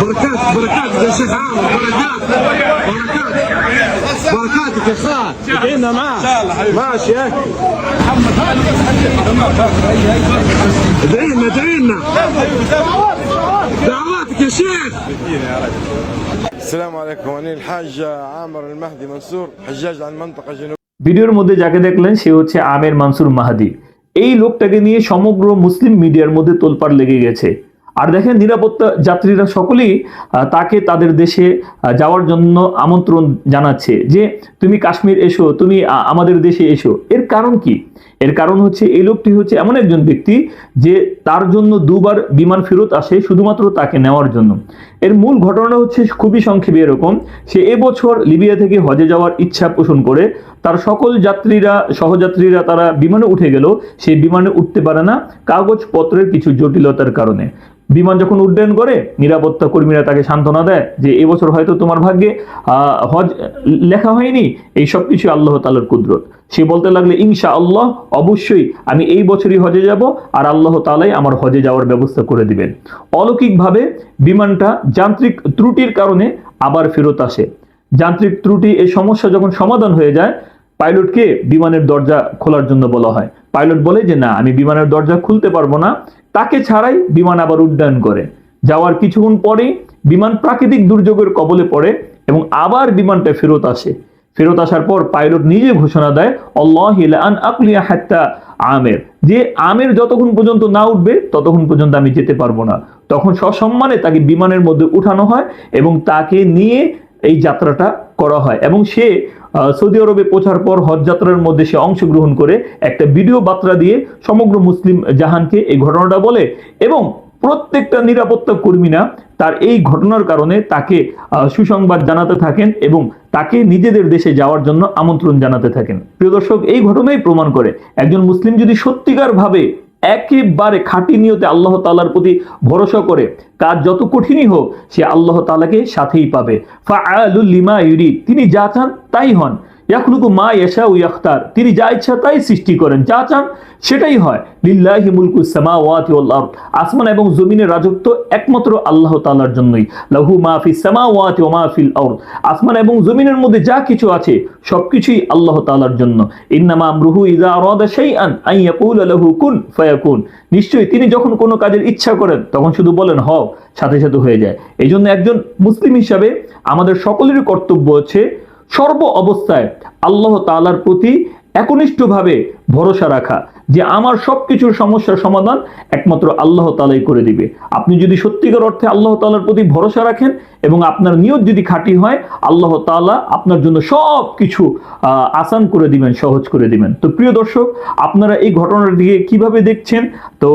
بركات بركاتك يا شيخ عامر بركات بركات بركاتك يا خال ادعينا معاه ماشي يا أخي. ادعينا ادعينا دعواتك يا شيخ السلام عليكم أنا الحاج عامر المهدي منصور حجاج عن المنطقة الجنوبية ভিডিওর মধ্যে যাকে দেখলেন সে হচ্ছে আমের মানসুর মাহাদি এই লোকটাকে নিয়ে সমগ্র মুসলিম মিডিয়ার মধ্যে তোলপাড় লেগে গেছে আর দেখেন নিরাপত্তা যাত্রীরা সকলেই তাকে তাদের দেশে যাওয়ার জন্য আমন্ত্রণ জানাচ্ছে যে, তুমি কাশ্মীর এসো, তুমি আমাদের দেশে এসো। এর কারণ কি? এর কারণ হচ্ছে, এই লোকটি হচ্ছে এমন একজন ব্যক্তি যে, তার জন্য দুবার বিমান ফেরত আসে শুধুমাত্র তাকে নেওয়ার জন্য। এর মূল ঘটনা হচ্ছে খুবই সংক্ষেপে এরকম, সে এবছর লিবিয়া থেকে হজে যাওয়ার ইচ্ছা পোষণ করে তার সকল যাত্রীরা, সহযাত্রীরা তারা বিমানে উঠে গেল। সেই বিমানে উঠতে পারে না কাগজপত্রের কিছু জটিলতার কারণে। বিমান যখন উড্ডয়ন করে, নিরাপত্তা কর্মীরা তাকে সান্ত্বনা দেয় যে এবছর হয়তো তোমার ভাগ্যে হজ লেখা হয়নি। এই সব কিছু আল্লাহ তালার কুদরত। সে বলতে লাগলে ইনশা আল্লাহ অবশ্যই আমি এই বছরই হজে যাব আর আল্লাহ তালাই আমার হজে যাওয়ার ব্যবস্থা করে দিবেন। অলৌকিকভাবে বিমানটা যান্ত্রিক ত্রুটির কারণে আবার ফেরত আসে। যান্ত্রিক ত্রুটি এই সমস্যা যখন সমাধান হয়ে যায় পাইলটকে বিমানের দরজা খোলার জন্য বলা হয়। পাইলট বলে যে, না, আমি বিমানের দরজা খুলতে পারব না। তাকে ছাড়াই বিমান আবার উড্ডয়ন করে। যাওয়ার কিছুক্ষণ পরেই বিমান প্রাকৃতিক দুর্যোগের কবলে পড়ে এবং আবার বিমানটা ফেরত আসে। ফেরত আসার পর পাইলট নিজে ঘোষণা দেয়, আল্লাহ আন আমের। যে আমের যতক্ষণ পর্যন্ত না উঠবে, ততক্ষণ পর্যন্ত আমি যেতে পারব না। তখন সসম্মানে তাকে বিমানের মধ্যে উঠানো হয় এবং তাকে নিয়ে এই যাত্রাটা করা হয়। এবং সে সৌদি আরবে পৌঁছার পর হজ যাত্রার মধ্যে সে অংশগ্রহণ করে একটা ভিডিও বার্তা দিয়ে সমগ্র মুসলিম জাহানকে এই ঘটনাটা বলে এবং প্রত্যেকটা নিরাপত্তা কর্মীরা তার এই ঘটনার কারণে তাকে সুসংবাদ জানাতে থাকেন এবং তাকে নিজেদের দেশে যাওয়ার জন্য আমন্ত্রণ জানাতে থাকেন। প্রিয় দর্শক, এই ঘটনাই প্রমাণ করে একজন মুসলিম যদি সত্যিকার ভাবে একেবারে খাঁটি নিয়তে আল্লাহ তালার প্রতি ভরসা করে। কাজ যত কঠিনই হোক, সে আল্লাহ তালাকে সাথেই পাবে। ফা আলুল লিমা ইউরি তিনি যা চান তাই হন। ইয়াখলুকু মা ইয়াশা ও ইয়াখতার। তিনি যা ইচ্ছা তাই সৃষ্টি করেন। যা চান সেটাই হয়। লিল্লাহি মুলকু সামাওয়াতি ওয়াল আরদ। আসমান এবং জমিনের রাজত্ব একমাত্র আল্লাহ তাআলার জন্যই। লাহু মা ফিস সামাওয়াতি ওয়া মা ফিল আরদ। আসমান এবং জমিনের মধ্যে যা কিছু আছে, সবকিছুই আল্লাহ তাআলার জন্য। ইন্নামা আমরুহু ইযা আরাদা শাইআন আন ইয়াকুলা লাহু কুন ফায়াকুন। নিশ্চয়ই তিনি যখন কোনো কাজের ইচ্ছা করেন, তখন শুধু বলেন, হও, সাথে সাথে হয়ে যায়। এই জন্য একজন মুসলিম হিসাবে আমাদের সকলেরই কর্তব্য হচ্ছে সর্ব অবস্থায় আল্লাহ তালার প্রতি একনিষ্ঠভাবে ভরসা রাখা যে আমার সব কিছুর সমস্যার সমাধান একমাত্র আল্লাহ তালাই করে দিবে। আপনি যদি সত্যিকার অর্থে আল্লাহ তালার প্রতি ভরসা রাখেন এবং আপনার নিয়ত যদি খাঁটি হয়, আল্লাহ তাআলা আপনার জন্য সব কিছু আসান করে দিবেন, সহজ করে দিবেন। তো প্রিয় দর্শক, আপনারা এই ঘটনাটিকে কীভাবে দেখছেন? তো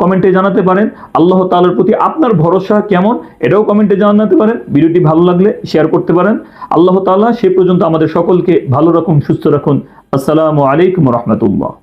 কমেন্টে জানাতে পারেন। আল্লাহ তালার প্রতি আপনার ভরসা কেমন? এটাও কমেন্টে জানাতে পারেন। ভিডিওটি ভালো লাগলে শেয়ার করতে পারেন। আল্লাহ তাআলা সে পর্যন্ত আমাদের সকলকে ভালো রকম সুস্থ রাখুন। আসসালামু আলাইকুম اللہ